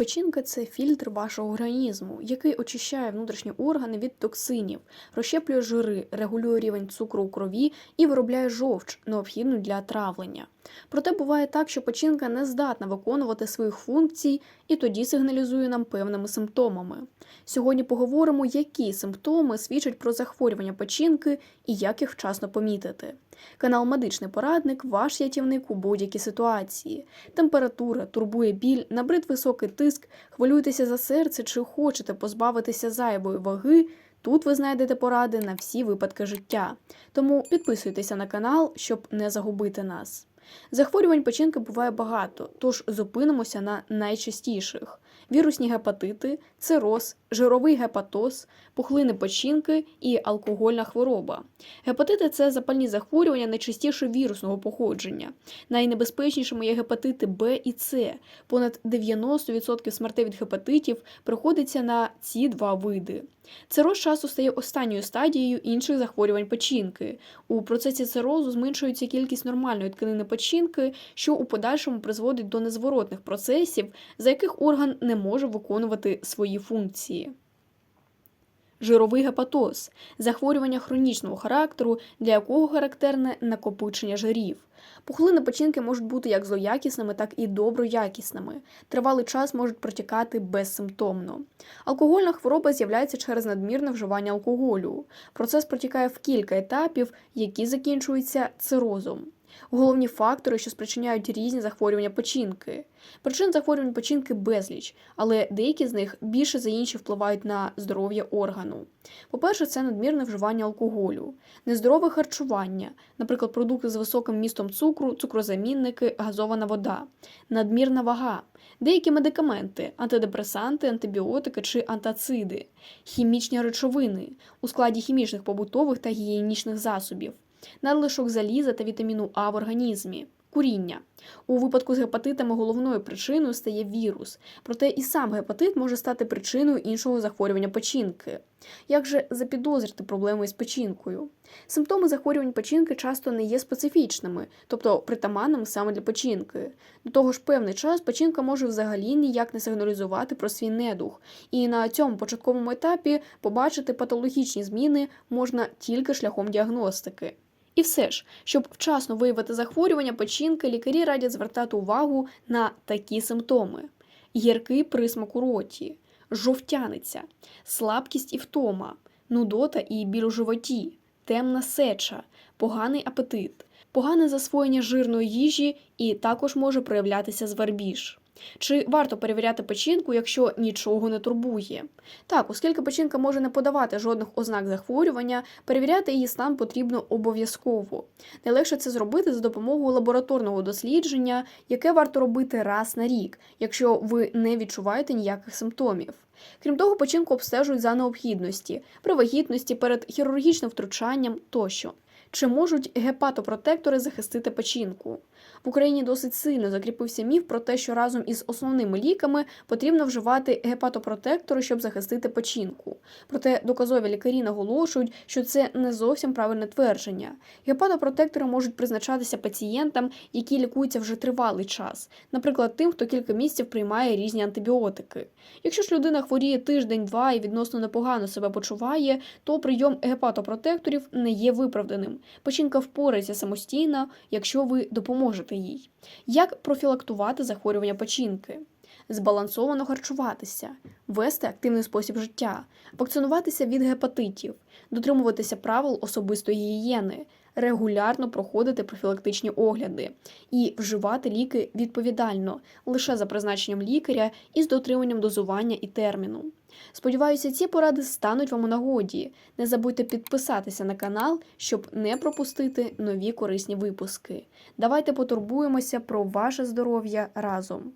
Печінка це фільтр вашого організму, який очищає внутрішні органи від токсинів, розщеплює жири, регулює рівень цукру у крові і виробляє жовч, необхідну для травлення. Проте буває так, що печінка не здатна виконувати своїх функцій і тоді сигналізує нам певними симптомами. Сьогодні поговоримо, які симптоми свідчать про захворювання печінки і як їх вчасно помітити. Канал Медичний порадник ваш рятівник у будь-якій ситуації. Температура, турбує біль, набрид високий тиск, хвилюєтеся за серце чи хочете позбавитися зайвої ваги. Тут ви знайдете поради на всі випадки життя. Тому підписуйтеся на канал, щоб не загубити нас. Захворювань печінки буває багато, тож зупинимося на найчастіших: вірусні гепатити, цироз, жировий гепатоз, пухлини печінки і алкогольна хвороба. Гепатити це запальні захворювання найчастіше вірусного походження. Найнебезпечнішими є гепатити Б і С. Понад 90% смертей від гепатитів приходиться на ці два види. Цироз часто стає останньою стадією інших захворювань печінки. У процесі цирозу зменшується кількість нормальної тканини печінки, що у подальшому призводить до незворотних процесів, за яких орган не може виконувати свої функції. Жировий гепатоз захворювання хронічного характеру, для якого характерне накопичення жирів. Пухлини печінки можуть бути як злоякісними, так і доброякісними. Тривалий час можуть протікати безсимптомно. Алкогольна хвороба з'являється через надмірне вживання алкоголю. Процес протікає в кілька етапів, які закінчуються цирозом. Головні фактори, що спричиняють різні захворювання печінки. Причин захворювань печінки безліч, але деякі з них більше за інші впливають на здоров'я органу. По-перше, це надмірне вживання алкоголю, нездорове харчування, наприклад, продукти з високим містом цукру, цукрозамінники, газована вода, надмірна вага, деякі медикаменти, антидепресанти, антибіотики чи антациди, хімічні речовини у складі хімічних побутових та гігієнічних засобів надлишок заліза та вітаміну А в організмі. Куріння. У випадку з гепатитами головною причиною стає вірус, проте і сам гепатит може стати причиною іншого захворювання печінки. Як же запідозрити проблеми з печінкою? Симптоми захворювань печінки часто не є специфічними, тобто притаманними саме для печінки. До того ж, певний час печінка може взагалі ніяк не сигналізувати про свій недух, і на цьому початковому етапі побачити патологічні зміни можна тільки шляхом діагностики. І все ж, щоб вчасно виявити захворювання печінки, лікарі радять звертати увагу на такі симптоми: гіркий присмак у роті, жовтяниця, слабкість і втома, нудота і біль у животі, темна сеча, поганий апетит, погане засвоєння жирної їжі і також може проявлятися звербіж. Чи варто перевіряти печінку, якщо нічого не турбує? Так, оскільки печінка може не подавати жодних ознак захворювання, перевіряти її стан потрібно обов'язково. Найлегше це зробити за допомогою лабораторного дослідження, яке варто робити раз на рік, якщо ви не відчуваєте ніяких симптомів. Крім того, печінку обстежують за необхідності, при вагітності перед хірургічним втручанням тощо. Чи можуть гепатопротектори захистити печінку? В Україні досить сильно закріпився міф про те, що разом із основними ліками потрібно вживати гепатопротектори, щоб захистити печінку. Проте доказові лікарі наголошують, що це не зовсім правильне твердження. Гепатопротектори можуть призначатися пацієнтам, які лікуються вже тривалий час, наприклад, тим, хто кілька місяців приймає різні антибіотики. Якщо ж людина хворіє тиждень-два і відносно непогано себе почуває, то прийом гепатопротекторів не є виправданим. Печінка впорається самостійно, якщо ви допоможете їй. Як профілактувати захворювання печінки? Збалансовано харчуватися, вести активний спосіб життя, вакцинуватися від гепатитів, дотримуватися правил особистої гігієни, регулярно проходити профілактичні огляди і вживати ліки відповідально лише за призначенням лікаря і з дотриманням дозування і терміну. Сподіваюся, ці поради стануть вам у нагоді. Не забудьте підписатися на канал, щоб не пропустити нові корисні випуски. Давайте потурбуємося про ваше здоров'я разом.